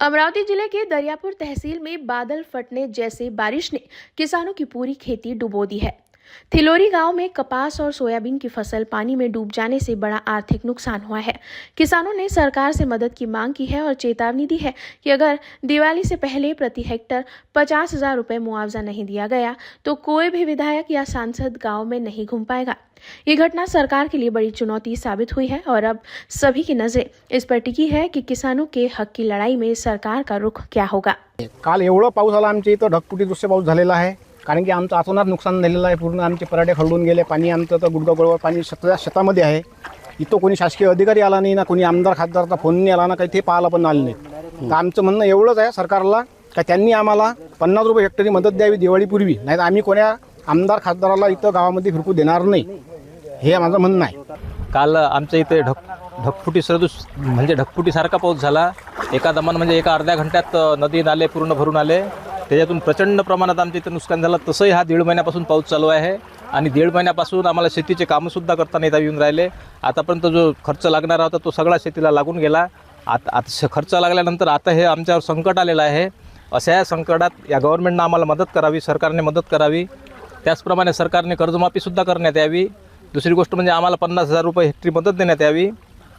अमरावती जिले के दरियापुर तहसील में बादल फटने जैसे बारिश ने किसानों की पूरी खेती डुबो दी है। थिलोरी गाँव में कपास और सोयाबीन की फ़सल पानी में डूब जाने से बड़ा आर्थिक नुकसान हुआ है। किसानों ने सरकार से मदद की मांग की है और चेतावनी दी है कि अगर दिवाली से पहले प्रति हेक्टर पचास हज़ार रुपये मुआवजा नहीं दिया गया तो कोई भी विधायक या सांसद गाँव में नहीं घूम पाएगा। ये घटना सरकार के लिए बड़ी चुनौती साबित हुई है और अब सभी की नज़रें इस पर टिकी है कि किसानों के हक की लड़ाई में सरकार का रुख क्या होगा। काल आला आमच्या इथं दृश्य पाऊस झालेला आहे. कारण की आमचं अतोनात नुकसान झालेलं आहे. पूर्ण आमचे पराठे खरडून गेले पाणी आमचं तर गुडगागोळवर पाणी शेता शेतामध्ये आहे. इथं कोणी शासकीय अधिकारी आला नाही ना कोणी आमदार खासदारचा फोन नाही आला ना काही ते पाहायला पण आले नाही तर आमचं म्हणणं एवढंच आहे सरकारला का त्यांनी आम्हाला पन्नास रुपये हेक्टरी मदत द्यावी दिवाळीपूर्वी. नाही तर आम्ही कोण्या आमदार खासदाराला इथं गावामध्ये फिरकू देणार नाही. हे माझं म्हणणं आहे. काल आमच्या इथे ढक ढगफुटी सदृश म्हणजे ढगफुटीसारखा पाऊस झाला. एका दमान म्हणजे एका अर्ध्या घंट्यात नदी नाले पूर्ण भरून आले. त्याच्यातून प्रचंड प्रमाणात आमच्या इथे नुकसान झालं. तसंही हा दीड महिन्यापासून पाऊस चालू आहे आणि दीड महिन्यापासून आम्हाला शेतीचे कामंसुद्धा करता नाही येऊन राहिले. आतापर्यंत जो खर्च लागणारा होता तो सगळा शेतीला लागून गेला. आता आता श- खर्च लागल्यानंतर आता हे आमच्यावर संकट आलेलं आहे. अशा या संकटात या गव्हर्नमेंटनं आम्हाला मदत करावी सरकारने मदत करावी. त्याचप्रमाणे सरकारने कर्जमाफीसुद्धा करण्यात यावी. दुसरी गोष्ट म्हणजे आम्हाला पन्नास हजार रुपये हेक्टरी मदत देण्यात यावी.